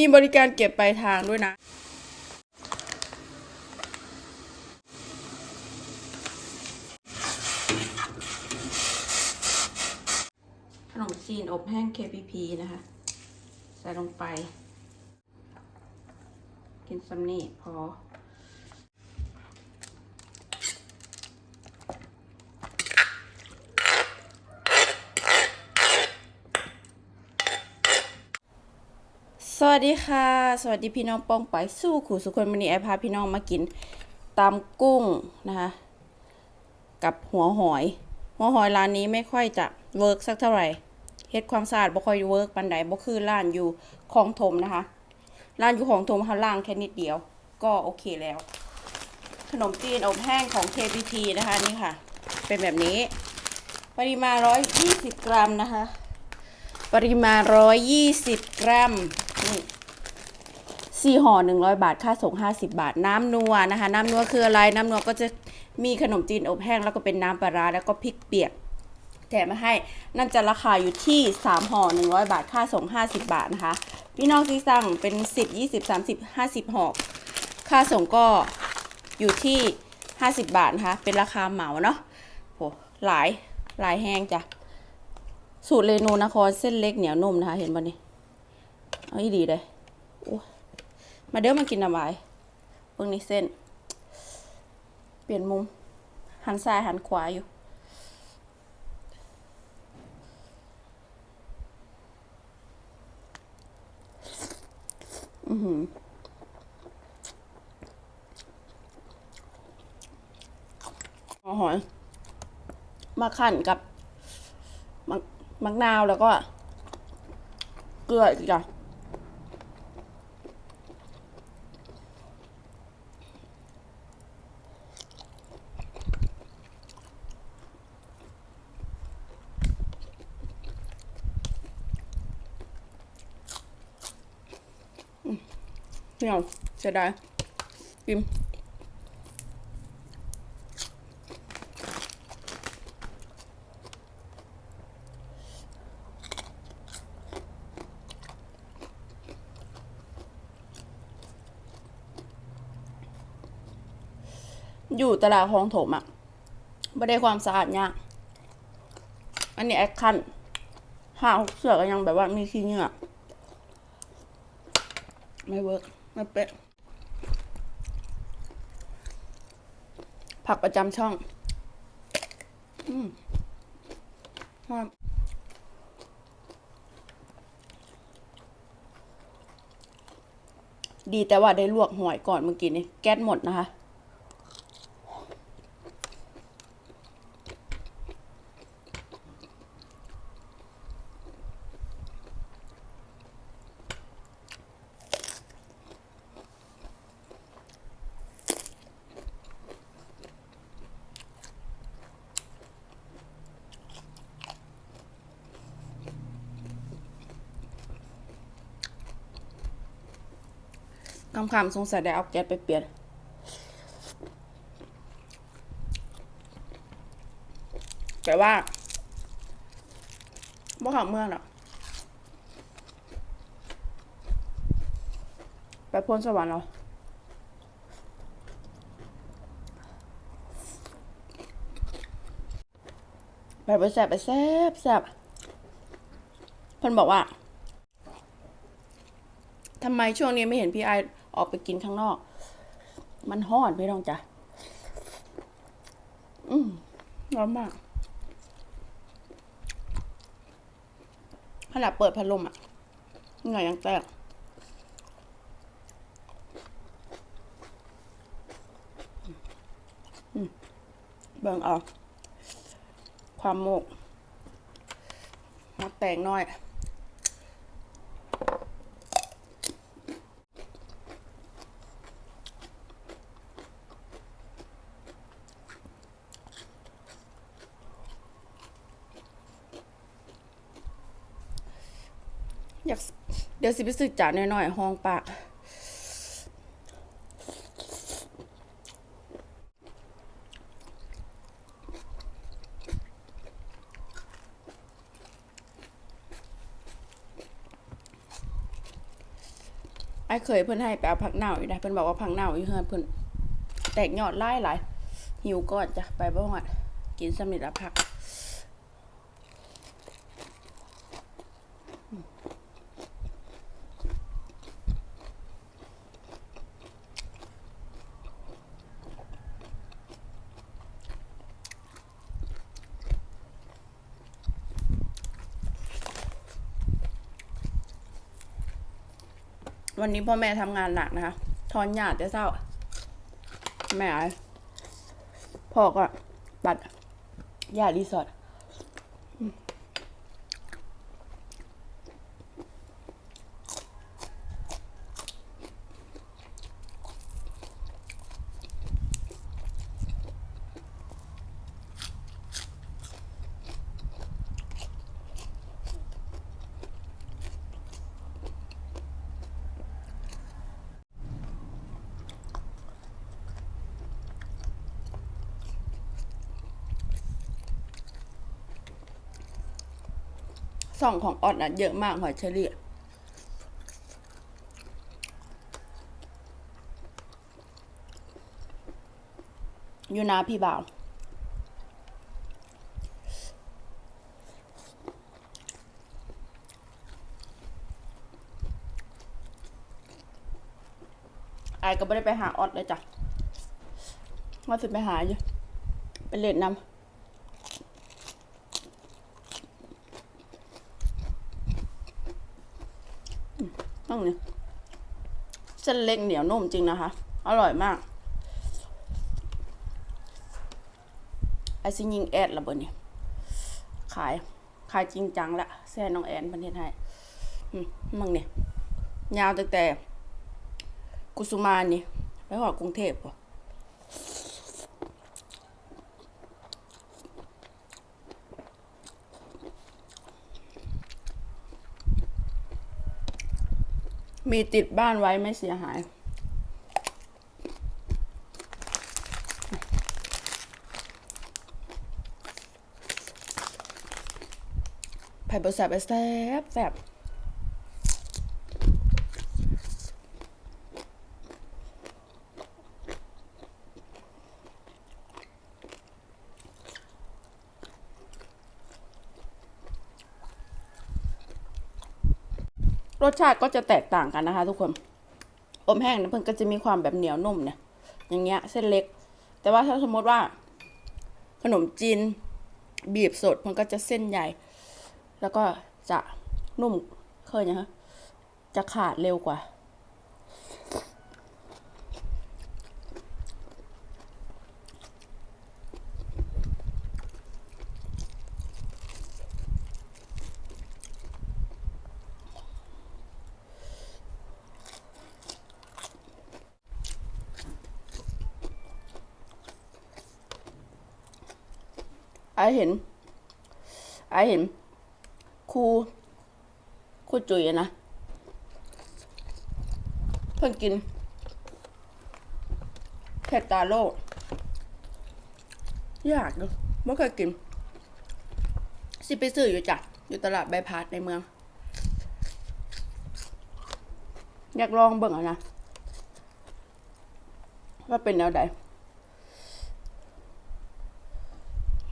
มีบริการเก็บปลายทางด้วยนะขนมจีนอบแห้ง KPP นะคะ ใส่ลงไป กินซัมนี่พอ สวัสดีค่ะ สวัสดีพี่น้องป้องไปสู้ขู่สุคนวันนี้ไอพาพี่น้องมากินตำกุ้งนะคะ กับหัวหอย หัวหอยร้านนี้ไม่ค่อยจะเวิร์กสักเท่าไหร่เฮ็ดความสะอาดบ่ค่อยเวิร์กปันใดบ่คือร้านอยู่คลองถมนะคะร้านอยู่ของถมเขาล่างแค่นิดเดียว ก็โอเคแล้ว ขนมจีนอบแห้งของ KBP นะคะนี่ค่ะ เป็นแบบนี้ ปริมาณ120 กรัมนะคะ ปริมาณ120 กรัม นี่สี่ห่อ100บาท ค่าส่ง50บาท น้ำนัวนะคะ น้ำนัวคืออะไร น้ำนัวก็จะมีขนมจีนอบแห้ง แล้วก็เป็นน้ำปลาร้าแล้วก็พริกเปียกแถมมาให้ นั่นจะราคาอยู่ที่3ห่อ100บาท ค่าส่ง50บาทนะคะ พี่น้องที่สั่งเป็น10 20 30 50ห่อ ค่าส่งก็อยู่ที่50บาทนะคะ เป็นราคาเหมาเนาะโหหลาย หลายแห้งจ้ะ สูตรเรนูนครเส้นเล็กเหนียวนุ่มนะคะ เห็นป่ะนี่ เอาอีดีเลยมาเดี๋ยวมากินน้ำไว้เบิ่งนี่เส้น เปลี่ยนมุม หันซ้ายหันขวาอยู่ อือหืออาหอยมาขั้นกับมักมักนาวแล้วก็ เกลืออีกจ้ะอืม ไม่เอาเสียดายกินอยู่ตลาดคลองถมอะไม่ได้ความสะอาดเนี่ยากอันนี้แอคคันห้าเสือก็ยังแบบว่ามีขี้เหงื่อไม่เวิร์ก มาเป๊ะผักประจำช่อง อืมครับดีแต่ว่าได้ลวกหอยก่อนเมื่อกี้นี่แก๊สหมดนะคะ คำคำๆสงสัยได้เอาแก๊สไปเปลี่ยนแต่ว่าบ่ขับเมืองหรอกไปพ้นสวรรค์เราไปไปแซบไปแซบแซบเพิ่นบอกว่าทำไมช่วงนี้ไม่เห็นพี่ไอ ออกไปกินข้างนอก มันห้อนพี่น้องจ้ะอืมร้อนมากขนาดเปิดพัดลมอะเหงื่อยังแตกเบิ่งเอาความโมกมาแตงน้อยาก เดี๋ยวสิไปซื้อจานน้อยๆห้องปากไอ้เคยเพิ่นให้ไปเอาผักเน่าอยู่ได้เพิ่นบอกว่าผักเน่าอยู่เฮือนเพิ่นแตกยอดไล่หลายหิวก่อนจ้ะไปบ่ฮอดกินสำเร็จละผัก วันนี้พ่อแม่ทำงานหนักนะคะทอนหยาดจะเศร้า แม่พ่อก็ปัดหยาดรีสอร์ท ส่องของออดอะเยอะมากหอยเชอรี่อะอยู่นาพี่บ่าวไอก็ไม่ได้ไปหาออดเลยจ้ะว่าสิไปหาอยู่ไปเล่นน้ำ ต้อง นี่เส้นเล็กเหนียวนุ่มจริงนะคะ อร่อยมากไอซิยิงแอดละเบิดนี่ขาย ขายจริงจังละแซ่น้องแอนประเทศไทยมึงเนี่ยยาวตั้งแต่ กุสุมานี่ไปหอดกรุงเทพป่ะ มีติดบ้านไว้ไม่เสียหาย ไผ่บแสบไปแซบแซบ รสชาติก็จะแตกต่างกันนะคะ ทุกคน อมแห้งนะเพิ่นก็จะมีความแบบเหนียวนุ่มเนี่ย อย่างเงี้ยเส้นเล็ก แต่ว่าถ้าสมมติว่า ขนมจีนบีบสดมันก็จะเส้นใหญ่ แล้วก็จะนุ่มเคยนะฮะจะขาดเร็วกว่า ไอเห็นไอเห็นครูครูจุ๋ยอะนะ เพิ่งกินเผ็ดตาโลอยากดูไม่เคยกิน สิไปซื้ออยู่จ้ะอยู่ตลาดใบพัดในเมือง อยากลองเบิ่งอะนะ ว่าเป็นแนวใด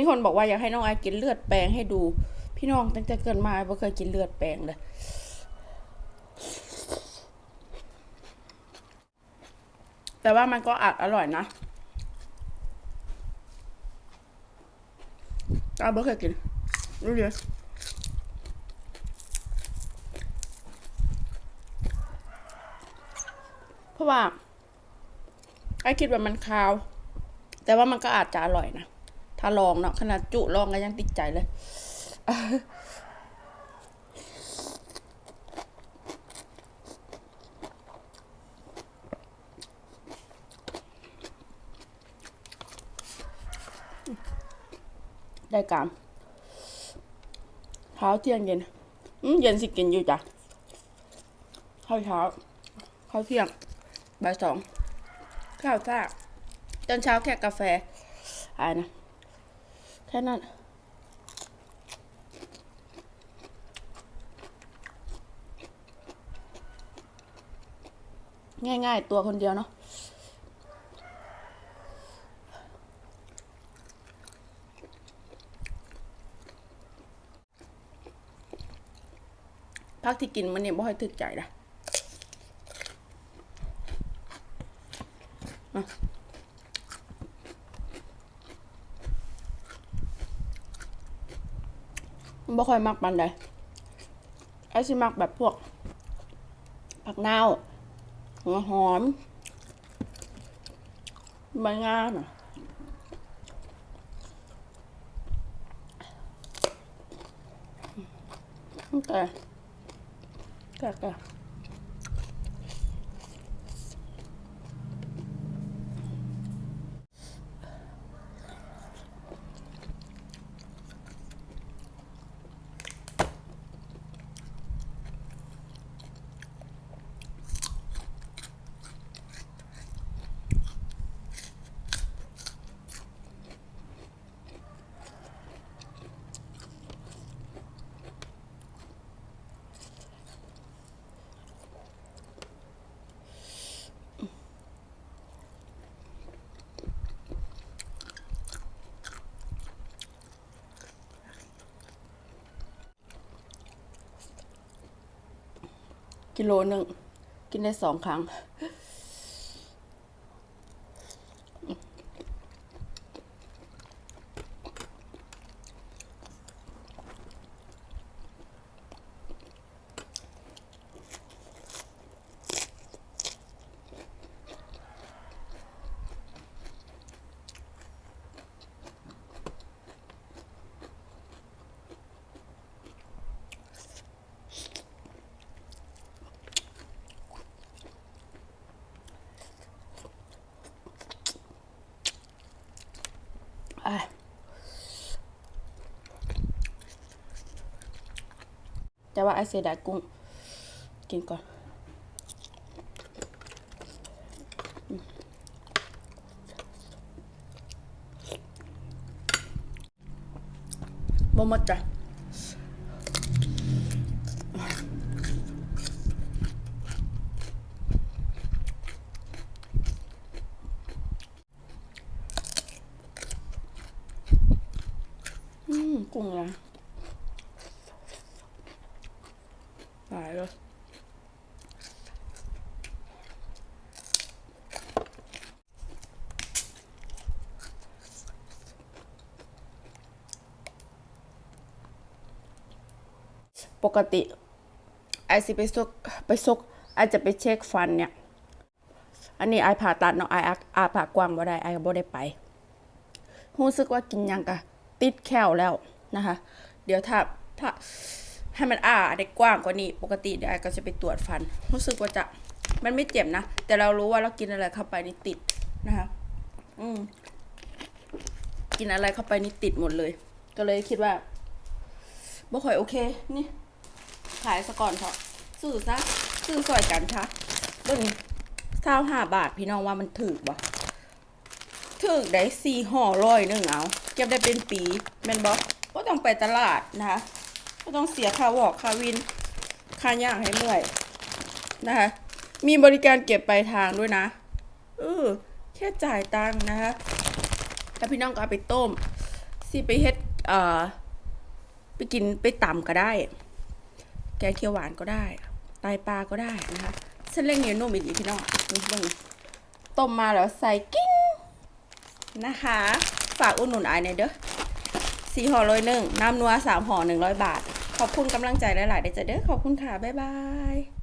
มีคนบอกว่าอยากให้น้องไอกินเลือดแปลงให้ดู พี่น้องตั้งแต่เกิดมาไม่เคยกินเลือดแปลงเลยแต่ว่ามันก็อาจอร่อยนะอ้าวไม่เคยกินรู้เลยเพราะว่าไอคิดว่ามันคาว แต่ว่ามันก็อาจจะอร่อยนะ ถ้าลองเนาะขนาดจุลองก็ยังติดใจเลยได้กามเช้าเที่ยงเย็นอืเย็นสิกินอยู่จ้ะข้าวเช้าข้าวเที่ยงบ่ายสองข้าวซ่าตอนเช้าแค่กาแฟอะไรนะ แค่นั้น ง่ายๆ ตัวคนเดียวเนาะพักที่กินมันเนี่ยบ่ค่อยถึกใจนะอะมัน บ่ค่อยมักปันใดไอซิมักแบบพวก ผักเน่าหัวหอมใบงาน่ะแต่แต่แต่ กิโลหนึ่งกินได้สองครั้ง อะ แต่ว่าไอเสียดายกุ้ง กินก่อนอืมบ่หมดจ้ะอืมกุ้งละตายเลย ปกติไอสิไปซกไปซกไอจะไปเช็คฟันเนี่ย อันนี้ไอผ่าตัดเนาะไออาอาผ่ากว้างบ่ได้ไอก็บ่ได้ไปรู้สึกว่ากินยังกะติดแคลแล้วนะคะ เดี๋ยวถ้าถ้าให้มันอ้าได้กว้างกว่านี้ ปกติเดี๋ยวไอก็จะไปตรวจฟัน รู้สึกว่าจะมันไม่เจ็บนะ แต่เรารู้ว่าเรากินอะไรเข้าไปนี่ติดนะคะ อืมกินอะไรเข้าไปนี่ติดหมดเลย ก็เลยคิดว่า บ่ค่อยโอเค นี่ ขายซะก่อนเถอะซื้อซะซื้อสวยกันค่ะเบิ่งเท่าห้าบาทพี่น้องว่ามันถูกบ่ถูกได้สี่ห่อร้อยหนึ่งเอาเก็บได้เป็นปีแม่นบ่ก็ต้องไปตลาดนะคะก็ต้องเสียค่าวอกค่าวิน ค่าย่างให้เมื่อยนะคะ มีบริการเก็บปลายทางด้วยนะเออแค่จ่ายตังค์นะคะแล้วพี่น้องก็เอาไปต้มสิไปเฮ็ดเอ่อ ไปกินไปตำก็ได้ แกงเขียวหวานก็ได้ไตปลาก็ได้นะคะเส้นเล็กเหนียวนุ่มอีกพี่น้องนี่เบิ่งต้มมาแล้วใส่กิ้งนะคะ ฝากอุดหนุนไอในเด้อสี่ห่อร้อยหนึ่งน้ำนัวสามห่อหนึ่งร้อยบาท ขอบคุณกำลังใจหลายๆได้จะเด้อขอบคุณค่ะ บ๊ายบาย